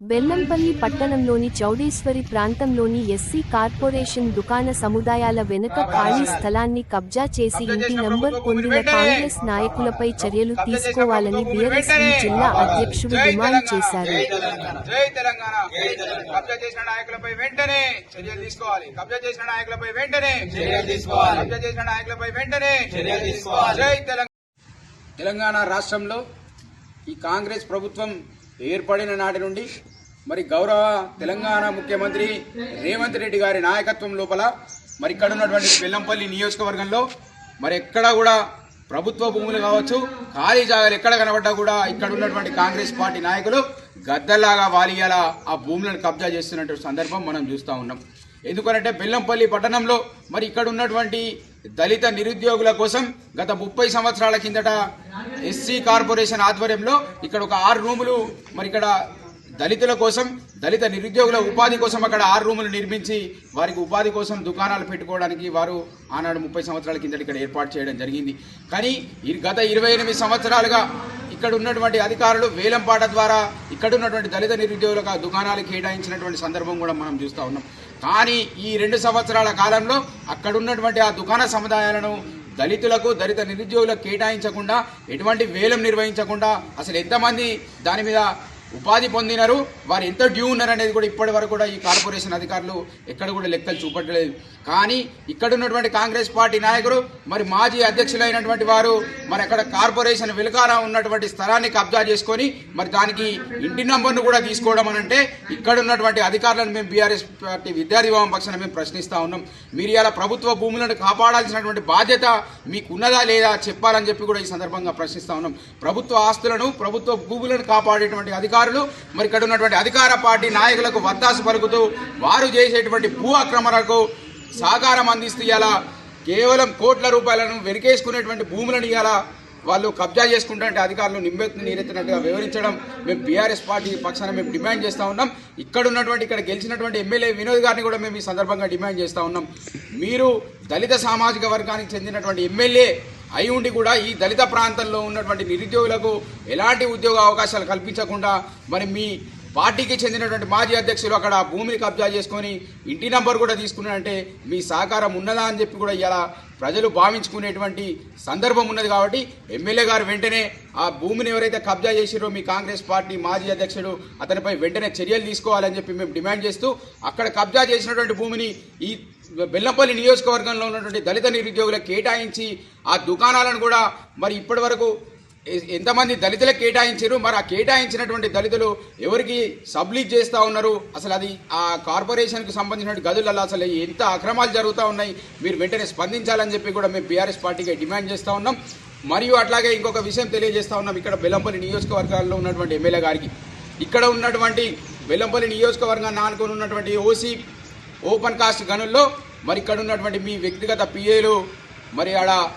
బెల్లంపల్లి పట్టణంలోని చౌడేశ్వరి ప్రాంతంలోని SC corporation దుకాణ సముదాయాల వెనుక ఖాళీ స్థలాన్ని కబ్జా చేసి ఇంటి నంబర్ పొందిన కాంగ్రెస్ నాయకులపై చర్యలు తీసుకోవాలని బీఆర్ఎస్వి జిల్లా అధ్యక్షుడు డిమాండ్ చేశారు. జై తెలంగాణ. కబ్జా చేసిన నాయకులపై వెంటనే చర్యలు తీసుకోవాలి. కబ్జా చేసిన నాయకులపై వెంటనే చర్యలు తీసుకోవాలి. కబ్జా చేసిన నాయకులపై వెంటనే చర్యలు తీసుకోవాలి. జై తెలంగాణ. తెలంగాణ రాష్ట్రంలో ఈ కాంగ్రెస్ ప్రభుత్వం ఏర్పడిన నాటి నుండి మరి గౌరవ తెలంగాణ ముఖ్యమంత్రి రేవంత్ రెడ్డి గారి నాయకత్వం లోపల మరి ఇక్కడ ఉన్నటువంటి బెల్లంపల్లి నియోజకవర్గంలో మరి ఎక్కడ కూడా ప్రభుత్వ భూములు కావచ్చు ఖాళీ జాగాలు ఎక్కడ కనబడ్డా కూడా ఇక్కడ ఉన్నటువంటి కాంగ్రెస్ పార్టీ నాయకులు గద్దల్లాగా వాలియాలా ఆ భూములను కబ్జా చేస్తున్నటువంటి సందర్భం మనం చూస్తూ ఉన్నాం. ఎందుకంటే బెల్లంపల్లి పట్టణంలో మరి ఇక్కడ ఉన్నటువంటి దళిత నిరుద్యోగుల కోసం గత ముప్పై సంవత్సరాల కిందట ఎస్సీ కార్పొరేషన్ ఆధ్వర్యంలో ఇక్కడ ఒక ఆరు రూములు మరి ఇక్కడ దళితుల కోసం దళిత నిరుద్యోగుల ఉపాధి కోసం అక్కడ ఆరు రూములు నిర్మించి వారికి ఉపాధి కోసం దుకాణాలు పెట్టుకోవడానికి వారు ఆనాడు ముప్పై సంవత్సరాల కిందట ఇక్కడ ఏర్పాటు చేయడం జరిగింది. కానీ గత ఇరవై ఎనిమిది సంవత్సరాలుగా ఇక్కడ ఉన్నటువంటి అధికారులు వేలంపాట ద్వారా ఇక్కడ ఉన్నటువంటి దళిత నిరుద్యోగులకు ఆ దుకాణాలు కేటాయించినటువంటి సందర్భం కూడా మనం చూస్తూ ఉన్నాం. కానీ ఈ రెండు సంవత్సరాల కాలంలో అక్కడ ఉన్నటువంటి ఆ దుకాణ సముదాయాలను దళితులకు దళిత నిరుద్యోగులకు కేటాయించకుండా ఎటువంటి వేలం నిర్వహించకుండా అసలు ఎంతమంది దాని మీద ఉపాధి పొందినారు వారు ఎంత డ్యూ ఉన్నారు అనేది కూడా ఇప్పటి వరకు కూడా ఈ కార్పొరేషన్ అధికారులు ఎక్కడ కూడా లెక్కలు చూపట్లేదు. కానీ ఇక్కడ ఉన్నటువంటి కాంగ్రెస్ పార్టీ నాయకులు మరి మాజీ అధ్యక్షులైనటువంటి వారు మరి అక్కడ కార్పొరేషన్ వెలుకాల ఉన్నటువంటి స్థలాన్ని కబ్జా చేసుకొని మరి దానికి ఇంటి నంబర్ను కూడా తీసుకోవడం అని అంటే ఇక్కడ ఉన్నటువంటి అధికారులను మేము బీఆర్ఎస్ పార్టీ విద్యార్థి విభాగం పక్షాన మేము ప్రశ్నిస్తా ఉన్నాం. మీరు ఇలా ప్రభుత్వ భూములను కాపాడాల్సినటువంటి బాధ్యత మీకు ఉన్నదా లేదా చెప్పాలని చెప్పి కూడా ఈ సందర్భంగా ప్రశ్నిస్తూ ఉన్నాం. ప్రభుత్వ ఆస్తులను ప్రభుత్వ భూములను కాపాడేటువంటి అధికారులు మరి ఇక్కడ ఉన్నటువంటి అధికార పార్టీ నాయకులకు వత్తాసు పలుకుతూ వారు చేసేటువంటి భూ అక్రమణకు సహకారం అందిస్తూ ఇలా కేవలం కోట్ల రూపాయలను వెరికేసుకునేటువంటి భూములను ఇలా వాళ్ళు కబ్జా చేసుకుంటే అధికారులు నిమ్మెత్తి నీరెత్తినట్టుగా వివరించడం మేము బీఆర్ఎస్ పార్టీ పక్షాన మేము డిమాండ్ చేస్తూ ఉన్నాం. ఇక్కడ ఉన్నటువంటి ఇక్కడ గెలిచినటువంటి ఎమ్మెల్యే వినోద్ గారిని కూడా మేము ఈ సందర్భంగా డిమాండ్ చేస్తూ ఉన్నాం. మీరు దళిత సామాజిక వర్గానికి చెందినటువంటి ఎమ్మెల్యే అయి ఉండి కూడా ఈ దళిత ప్రాంతంలో ఉన్నటువంటి నిరుద్యోగులకు ఎలాంటి ఉద్యోగ అవకాశాలు కల్పించకుండా మరి మీ పార్టీకి చెందినటువంటి మాజీ అధ్యక్షులు అక్కడ భూమిని కబ్జా చేసుకొని ఇంటి నంబర్ కూడా తీసుకున్నారంటే మీ సహకారం ఉన్నదా అని చెప్పి కూడా ఇలా ప్రజలు భావించుకునేటువంటి సందర్భం ఉన్నది కాబట్టి ఎమ్మెల్యే గారు వెంటనే ఆ భూమిని ఎవరైతే కబ్జా చేసిరో మీ కాంగ్రెస్ పార్టీ మాజీ అధ్యక్షుడు అతనిపై వెంటనే చర్యలు తీసుకోవాలని చెప్పి మేము డిమాండ్ చేస్తూ అక్కడ కబ్జా చేసినటువంటి భూమిని ఈ బెల్లంపల్లి నియోజకవర్గంలో ఉన్నటువంటి దళిత నిరుద్యోగులకు కేటాయించి ఆ దుకాణాలను కూడా మరి ఇప్పటి వరకు ఎంతమంది దళితులకు కేటాయించారు? మరి ఆ కేటాయించినటువంటి దళితులు ఎవరికి సబ్లీజ్ చేస్తూ ఉన్నారు? అసలు అది ఆ కార్పొరేషన్కి సంబంధించిన గదులలో అసలు ఎంత అక్రమాలు జరుగుతూ ఉన్నాయి? మీరు వెంటనే స్పందించాలని చెప్పి కూడా మేము బీఆర్ఎస్ పార్టీకి డిమాండ్ చేస్తూ ఉన్నాం. మరియు అట్లాగే ఇంకొక విషయం తెలియజేస్తూ ఉన్నాం. ఇక్కడ బెల్లంపల్లి నియోజకవర్గాల్లో ఉన్నటువంటి ఎమ్మెల్యే గారికి. ఇక్కడ ఉన్నటువంటి బెల్లంపల్లి నియోజకవర్గాన్ని ఆనుకొని ఉన్నటువంటి ఓసీ ఓపెన్ కాస్ట్ గనుల్లో మరి ఇక్కడ ఉన్నటువంటి మీ వ్యక్తిగత పిఏలు మరి ఆడ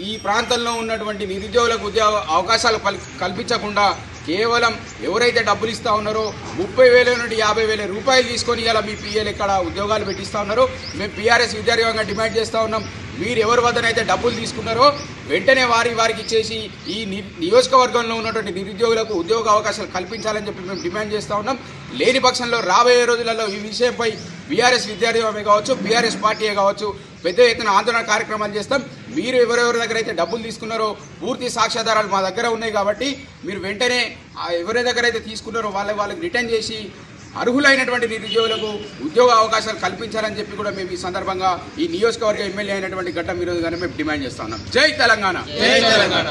ఈ ప్రాంతంలో ఉన్నటువంటి నిరుద్యోగులకు ఉద్యోగ అవకాశాలు కల్- కల్పించకుండా కేవలం ఎవరైతే డబ్బులు ఇస్తూ ఉన్నారో ముప్పై వేల నుండి యాభై వేల రూపాయలు తీసుకొని ఇలా మీ పిఎల్ ఇక్కడ ఉద్యోగాలు పెట్టిస్తూ ఉన్నారు. మేము పీఆర్ఎస్ విద్యార్థిగా డిమాండ్ చేస్తూ ఉన్నాం. మీరు ఎవరి వద్దనైతే డబ్బులు తీసుకున్నారో వెంటనే వారి వారికి ఇచ్చేసి ఈ ని- నియోజకవర్గంలో ఉన్నటువంటి నిరుద్యోగులకు ఉద్యోగ అవకాశాలు కల్పించాలని చెప్పి మేము డిమాండ్ చేస్తూ ఉన్నాం. లేని పక్షంలో రాబోయే రోజులలో ఈ విషయంపై బీఆర్ఎస్ విద్యార్థి కావచ్చు బీఆర్ఎస్ పార్టీయే కావచ్చు పెద్ద ఎత్తున ఆందోళన కార్యక్రమాలు చేస్తాం. మీరు ఎవరెవరి దగ్గర అయితే డబ్బులు తీసుకున్నారో పూర్తి సాక్ష్యాధారాలు మా దగ్గర ఉన్నాయి కాబట్టి మీరు వెంటనే ఎవరి దగ్గర అయితే తీసుకున్నారో వాళ్ళ వాళ్ళకి రిటర్న్ చేసి అర్హులైనటువంటి నిరుద్యోగులకు ఉద్యోగ అవకాశాలు కల్పించాలని చెప్పి కూడా మేము ఈ సందర్భంగా ఈ నియోజకవర్గ ఎమ్మెల్యే అయినటువంటి ఘట్టం ఈరోజు కానీ మేము డిమాండ్ చేస్తున్నాం జై తెలంగాణ. జై తెలంగాణ.